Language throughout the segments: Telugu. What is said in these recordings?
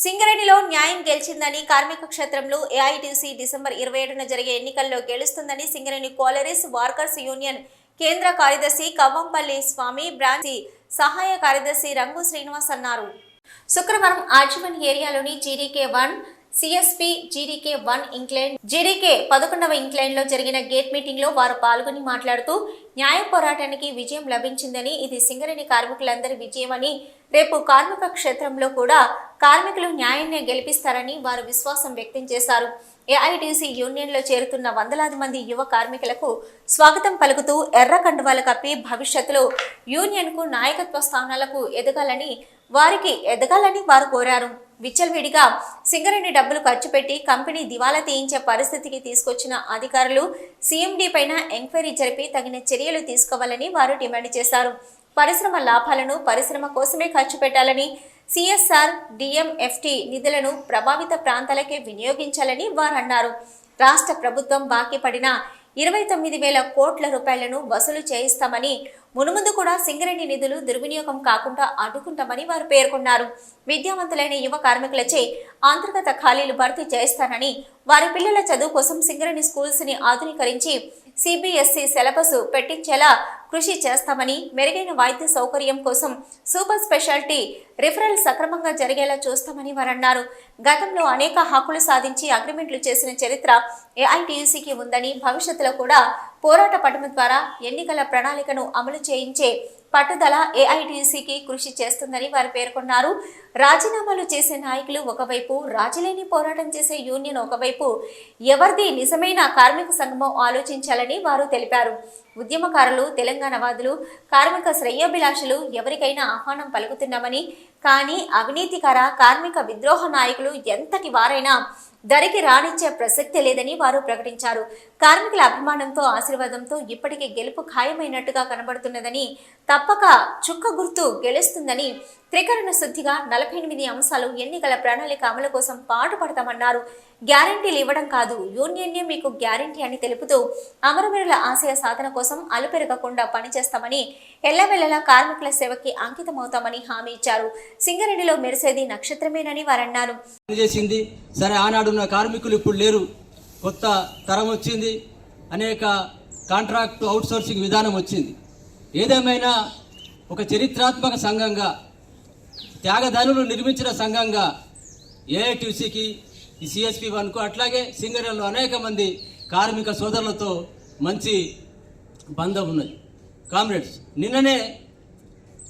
సింగరేణిలో న్యాయం గెలిచిందని కార్మిక క్షేత్రంలో ఏఐటీసీ డిసెంబర్ ఇరవై ఏడున జరిగే ఎన్నికల్లో గెలుస్తుందని సింగరేణి కోలరీస్ వార్కర్స్ యూనియన్ కేంద్ర కార్యదర్శి కవ్వంపల్లి స్వామి బ్రాంచి సహాయ కార్యదర్శి రంగు శ్రీనివాస్ అన్నారు. శుక్రవారం RG one ఏరియాలోని GDK one CSP GDK one incline GDK పదకొండవ ఇంగ్లాండ్లో లో జరిగిన గేట్ మీటింగ్లో వారు పాల్గొని మాట్లాడుతూ న్యాయ పోరాటానికి విజయం లభించిందని ఇది సింగరేణి కార్మికులందరి విజయమని రేపు కార్మిక క్షేత్రంలో కూడా కార్మికులు న్యాయాన్ని గెలిపిస్తారని వారు విశ్వాసం వ్యక్తం చేశారు. ఏఐటీసీ యూనియన్లో చేరుతున్న వందలాది మంది యువ కార్మికులకు స్వాగతం పలుకుతూ ఎర్ర కండువాలు కప్పి భవిష్యత్తులో యూనియన్కు నాయకత్వ స్థానాలకు ఎదగాలని వారికి ఎదగాలని వారు కోరారు. విచ్చలవిడిగా సింగరేణి డబ్బులు ఖర్చు పెట్టి కంపెనీ దివాలా తీయించే పరిస్థితికి తీసుకొచ్చిన అధికారులు సీఎండీ పైన ఎంక్వైరీ జరిపి తగిన చర్యలు తీసుకోవాలని వారు డిమాండ్ చేశారు. పరిశ్రమ లాభాలను పరిశ్రమ కోసమే ఖర్చు పెట్టాలని సిఎస్ఆర్ డిఎంఎఫ్టి నిధులను ప్రభావిత ప్రాంతాలకే వినియోగించాలని వారు అన్నారు. రాష్ట్ర ప్రభుత్వం బాకీ పడిన ఇరవై తొమ్మిది వేల కోట్ల రూపాయలను వసూలు చేయిస్తామని మునుముందు కూడా సింగరేణి నిధులు దుర్వినియోగం కాకుండా అడ్డుకుంటామని వారు పేర్కొన్నారు. విద్యావంతులైన యువ కార్మికులచే అంతర్గత ఖాళీలు భర్తీ చేస్తానని వారి పిల్లల చదువు కోసం సింగరేణి స్కూల్స్ని ఆధునీకరించి సిబిఎస్ఈ సిలబస్ పెట్టించేలా కృషి చేస్తామని మెరుగైన వైద్య సౌకర్యం కోసం సూపర్ స్పెషాలిటీ రిఫరల్ సక్రమంగా జరిగేలా చూస్తామని వారన్నారు. గతంలో అనేక హక్కులు సాధించి అగ్రిమెంట్లు చేసిన చరిత్ర ఏఐటీయూసీకి ఉందని భవిష్యత్తులో కూడా పోరాట పటము ద్వారా ఎన్నికల ప్రణాళికను అమలు చేయించే పట్టుదల ఏఐటీసీకి కృషి చేస్తుందని వారు పేర్కొన్నారు. రాజీనామాలు చేసే నాయకులు ఒకవైపు రాజీలేని పోరాటం చేసే యూనియన్ ఒకవైపు ఎవరిది నిజమైన కార్మిక సంఘమో ఆలోచించాలని వారు తెలిపారు. ఉద్యమకారులు తెలంగాణవాదులు కార్మిక శ్రేయోభిలాషులు ఎవరికైనా ఆహ్వానం పలుకుతున్నామని కానీ అవినీతికర కార్మిక విద్రోహ నాయకులు ఎంతటి వారైనా ధరికి రాణించే ప్రసక్తి లేదని వారు ప్రకటించారు. కార్మికుల అభిమానంతో ఆశీర్వాదంతో ఇప్పటికే గెలుపు ఖాయమైనట్టుగా కనబడుతున్నదని తప్పక చుక్క గుర్తు గెలుస్తుందని త్రికరణ శుద్ధిగా నలభై ఎనిమిది అంశాలు ఎన్నికల ప్రణాళిక అమలు కోసం పాటుపడతామన్నారు. గ్యారంటీలు ఇవ్వడం కాదు. యూనియన్నే మీకు గ్యారంటీ అని తెలుపుతూ అమరవీరుల ఆశయ సాధన కోసం అలుపెరగకుండా పనిచేస్తామని ఎల్లవెల్లలా కార్మికుల సేవకి అంకితమవుతామని హామీ ఇచ్చారు. సింగరేణిలో మెరిసేది నక్షత్రమేనని వారన్నారు. చేసింది సరే ఆనాడున్న కార్మికులు ఇప్పుడు లేరు. కొత్త తరం వచ్చింది. అనేక కాంట్రాక్ట్ అవుట్సోర్సింగ్ విధానం వచ్చింది. ఏదేమైనా ఒక చరిత్రాత్మక సంఘంగా త్యాగధనులు నిర్మించిన సంఘంగా ఏఐటీసీకి ఈ సిఎస్పి వన్కు అట్లాగే సింగరేణిలో అనేక మంది కార్మిక సోదరులతో మంచి బంధం ఉన్నది. కామ్రేడ్స్ నిన్ననే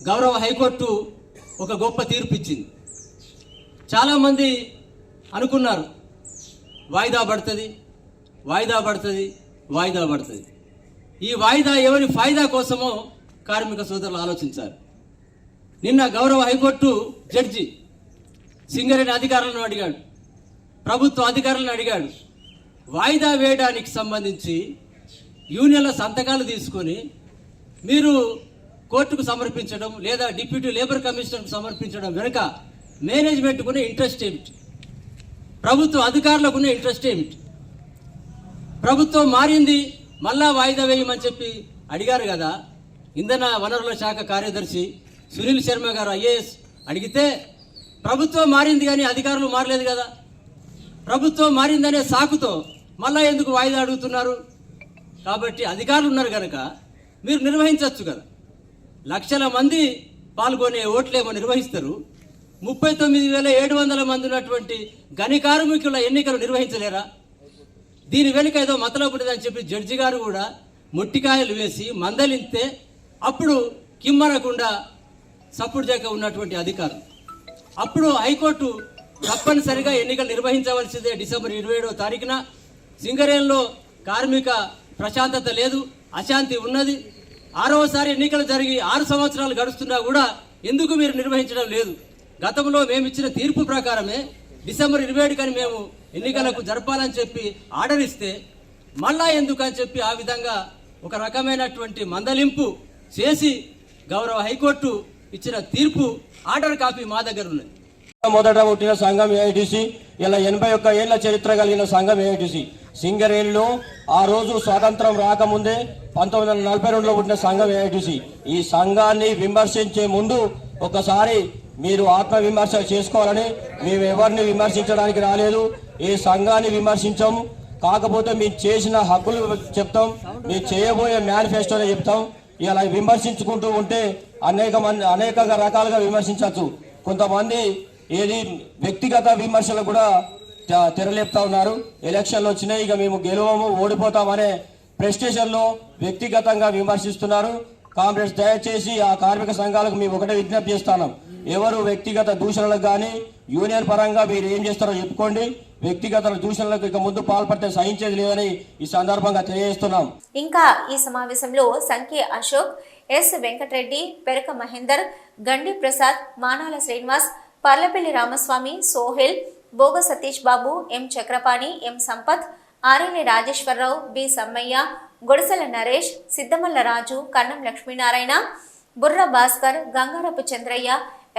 గౌరవ హైకోర్టు ఒక గొప్ప తీర్పు ఇచ్చింది చాలామంది అనుకున్నారు వాయిదా పడుతుంది వాయిదా పడుతుంది వాయిదా పడుతుంది. ఈ వాయిదా ఎవరి ఫాయిదా కోసమో కార్మిక సోదరులు ఆలోచించారు. నిన్న గౌరవ హైకోర్టు జడ్జి సింగరేణి అధికారులను అడిగాడు. ప్రభుత్వ అధికారులను అడిగాడు. వాయిదా వేయడానికి సంబంధించి యూనియన్ల సంతకాలు తీసుకొని మీరు కోర్టుకు సమర్పించడం లేదా డిప్యూటీ లేబర్ కమిషనర్కు సమర్పించడం వెనుక మేనేజ్మెంట్కున్న ఇంట్రెస్ట్ ఏమిటి? ప్రభుత్వ అధికారులకున్న ఇంట్రెస్ట్ ఏమిటి? ప్రభుత్వం మారింది మళ్ళా వాయిదా వేయమని చెప్పి అడిగారు కదా. ఇంధన వనరుల శాఖ కార్యదర్శి సునీల్ శర్మ గారు ఐఏఎస్ అడిగితే ప్రభుత్వం మారింది కానీ అధికారులు మారలేదు కదా? ప్రభుత్వం మారిందనే సాకుతో మళ్ళా ఎందుకు వాయిదా అడుగుతున్నారు? కాబట్టి అధికారులు ఉన్నారు కనుక మీరు నిర్వహించవచ్చు కదా. లక్షల మంది పాల్గొనే ఓట్లేమో నిర్వహిస్తారు. ముప్పై తొమ్మిది వేల ఏడు వందల మంది ఉన్నటువంటి గని కార్మికుల ఎన్నికలు నిర్వహించలేరా? దీని వెనుక ఏదో మతలబుడిదని చెప్పి జడ్జి గారు కూడా మొట్టికాయలు వేసి మందలిస్తే అప్పుడు కిమ్మనకుండా సపోర్ట్ చేయక ఉన్నటువంటి అధికారం. అప్పుడు హైకోర్టు తప్పనిసరిగా ఎన్నికలు నిర్వహించవలసిందే డిసెంబర్ ఇరవై ఏడవ తారీఖున. సింగరేణిలో కార్మిక ప్రశాంతత లేదు అశాంతి ఉన్నది. ఆరవసారి ఎన్నికలు జరిగి ఆరు సంవత్సరాలు గడుస్తున్నా కూడా ఎందుకు మీరు నిర్వహించడం లేదు? గతంలో మేము ఇచ్చిన తీర్పు ప్రకారమే డిసెంబర్ ఇరవై ఏడుకని మేము ఎన్నికలకు జరపాలని చెప్పి ఆర్డర్ ఇస్తే మళ్ళా ఎందుకు అని చెప్పి ఆ విధంగా ఒక రకమైనటువంటి మందలింపు చేసి గౌరవ హైకోర్టు ఇచ్చిన తీర్పు ఆర్డర్ కాపీ మా దగ్గర ఉన్నది. మొదట పుట్టిన సంఘం ఏఐటిసి ఇలా ఎనభై ఒక్క ఏళ్ళ చరిత్ర కలిగిన సంఘం ఏఐటిసి. సింగరేణిలో ఆ రోజు స్వాతంత్రం రాకముందే పంతొమ్మిది వందల నలభై రెండులో పుట్టిన సంఘం ఏఐటిసి. ఈ సంఘాన్ని విమర్శించే ముందు ఒకసారి మీరు ఆత్మ విమర్శ చేసుకోవాలని మేము ఎవరిని విమర్శించడానికి రాలేదు. ఈ సంఘాన్ని విమర్శించాం కాకపోతే మీరు చేసిన హక్కులు చెప్తాం మీరు చేయబోయే మేనిఫెస్టోనే చెప్తాం. ఇలా విమర్శించుకుంటూ ఉంటే అనేక మంది అనేక రకాలుగా విమర్శించవచ్చు. కొంతమంది ఏది వ్యక్తిగత విమర్శలు కూడా తె- తెరలేపుతా ఉన్నారు. ఎలక్షన్లు వచ్చినాయి ఇక మేము గెలవము ఓడిపోతామనే ప్రెస్టేషన్లో వ్యక్తిగతంగా విమర్శిస్తున్నారు. కాంగ్రెస్ దయచేసి ఆ కార్మిక సంఘాలకు మేము ఒకటే విజ్ఞప్తి చేస్తాను ఎవరు వ్యక్తిగత దూషణలకు కానీ యూనియన్ పరంగా మీరు ఏం చేస్తారో చెప్పుకోండి. వ్యక్తిగత దూషణలకు ఇక ముందు పాల్పడితే సహించేది లేదని ఈ సందర్భంగా తెలియజేస్తున్నాం. ఇంకా ఈ సమావేశంలో సంఖ్య Ashok S Venkatareddy Peraka Mahender Gandi Prasad Manala Srinivas Parlapalli Ramaswamy Sohail Boga Satish Babu M Chakrapani M Sampath RLA Rajeshwara Rao B Sammaiah Godasala Naresh Siddhamalla Raju Kannam Lakshminarayana Burra Bhaskar Gangarapu Chandraiah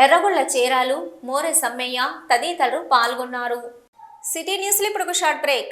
ఎర్రగొల్ల చేరాలు More Sammaiah తదితరులు పాల్గొన్నారు. సిటీ న్యూస్లో ఇప్పుడు ఒక షార్ట్ బ్రేక్.